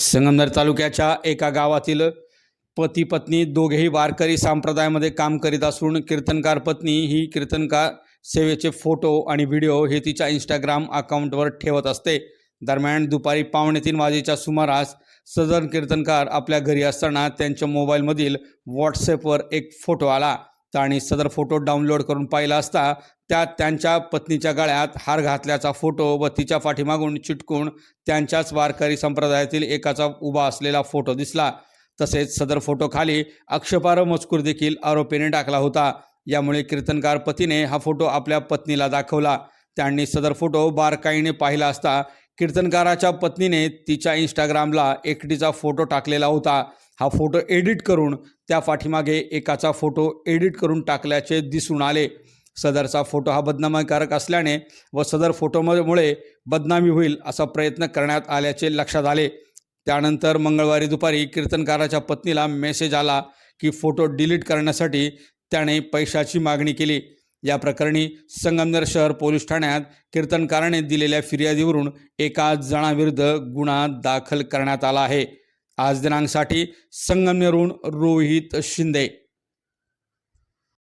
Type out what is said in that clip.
संगमनेर तालुक्याच्या एका गावातील पती पत्नी दोघेही वारकरी संप्रदायामध्ये काम करीत असून कीर्तनकार पत्नी ही कीर्तनकार सेवेचे फोटो आणि व्हिडिओ हे तिच्या इंस्टाग्राम अकाउंटवर ठेवत असते. दरम्यान दुपारी पावणे तीन वाजेच्या सुमारास सदर कीर्तनकार आपल्या घरी असताना त्यांच्या मोबाईलमधील व्हॉट्सॲपवर एक फोटो आला. आणि सदर फोटो डाउनलोड करून पाहिला असता त्या त्यांच्या पत्नीच्या गळ्यात हार घातल्याचा फोटो व तिच्या पाठीमागून चिटकून त्यांच्याच वारकरी संप्रदायातील एकाचा उभा असलेला फोटो दिसला. तसेच सदर फोटो खाली मजकूर देखील आरोपीने टाकला होता. यामुळे कीर्तनकार पतीने हा फोटो आपल्या पत्नीला दाखवला. त्यांनी सदर फोटो बारकाईने पाहिला असता कीर्तनकाराच्या पत्नीने तिच्या इंस्टाग्रामला एकटीचा फोटो टाकलेला होता. हा फोटो एडिट करून त्या पाठीमागे एकाचा फोटो एडिट करून टाकल्याचे दिसून आले. सदरचा फोटो हा बदनामीकारक असल्याने व सदर फोटोमुळे बदनामी होईल असा प्रयत्न करण्यात आल्याचे लक्षात आले. त्यानंतर मंगळवारी दुपारी कीर्तनकाराच्या पत्नीला मेसेज आला की फोटो डिलीट करण्यासाठी त्याने पैशाची मागणी केली. या प्रकरणी संगमनेर शहर पोलीस ठाण्यात कीर्तनकाराने दिलेल्या फिर्यादीवरून एका जणाविरुद्ध गुन्हा दाखल करण्यात आला आहे. आज दिनांकसाठी संगमनेरहून रोहित शिंदे.